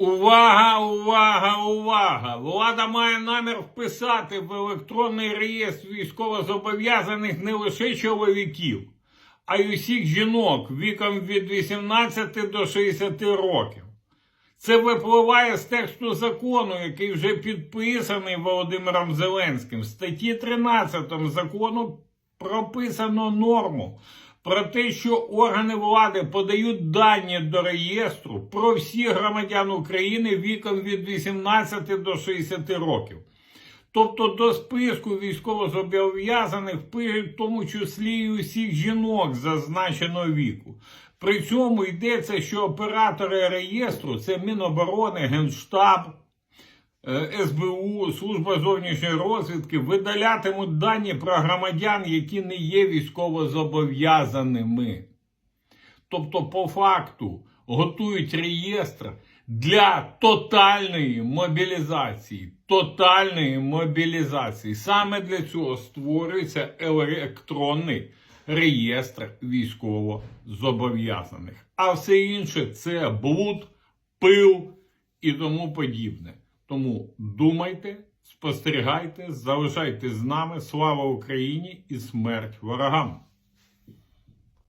Увага, увага, увага! Влада має намір вписати в електронний реєстр військовозобов'язаних не лише чоловіків, а й усіх жінок віком від 18 до 60 років. Це випливає з тексту закону, який вже підписаний Володимиром Зеленським. В статті 13 закону прописано норму про те, що органи влади подають дані до реєстру про всіх громадян України віком від 18 до 60 років. Тобто до списку військовозобов'язаних в тому числі і усіх жінок зазначеного віку. При цьому йдеться, що оператори реєстру це Міноборони, Генштаб, е, СБУ, Служба зовнішньої розвідки видалятимуть дані про громадян, які не є військовозобов'язаними. Тобто, по факту, готують реєстр для тотальної мобілізації. Тотальної мобілізації. Саме для цього створюється електронний реєстр військовозобов'язаних. А все інше це блуд, пил і тому подібне. Тому думайте, спостерігайте, залишайтесь з нами. Слава Україні і смерть ворогам!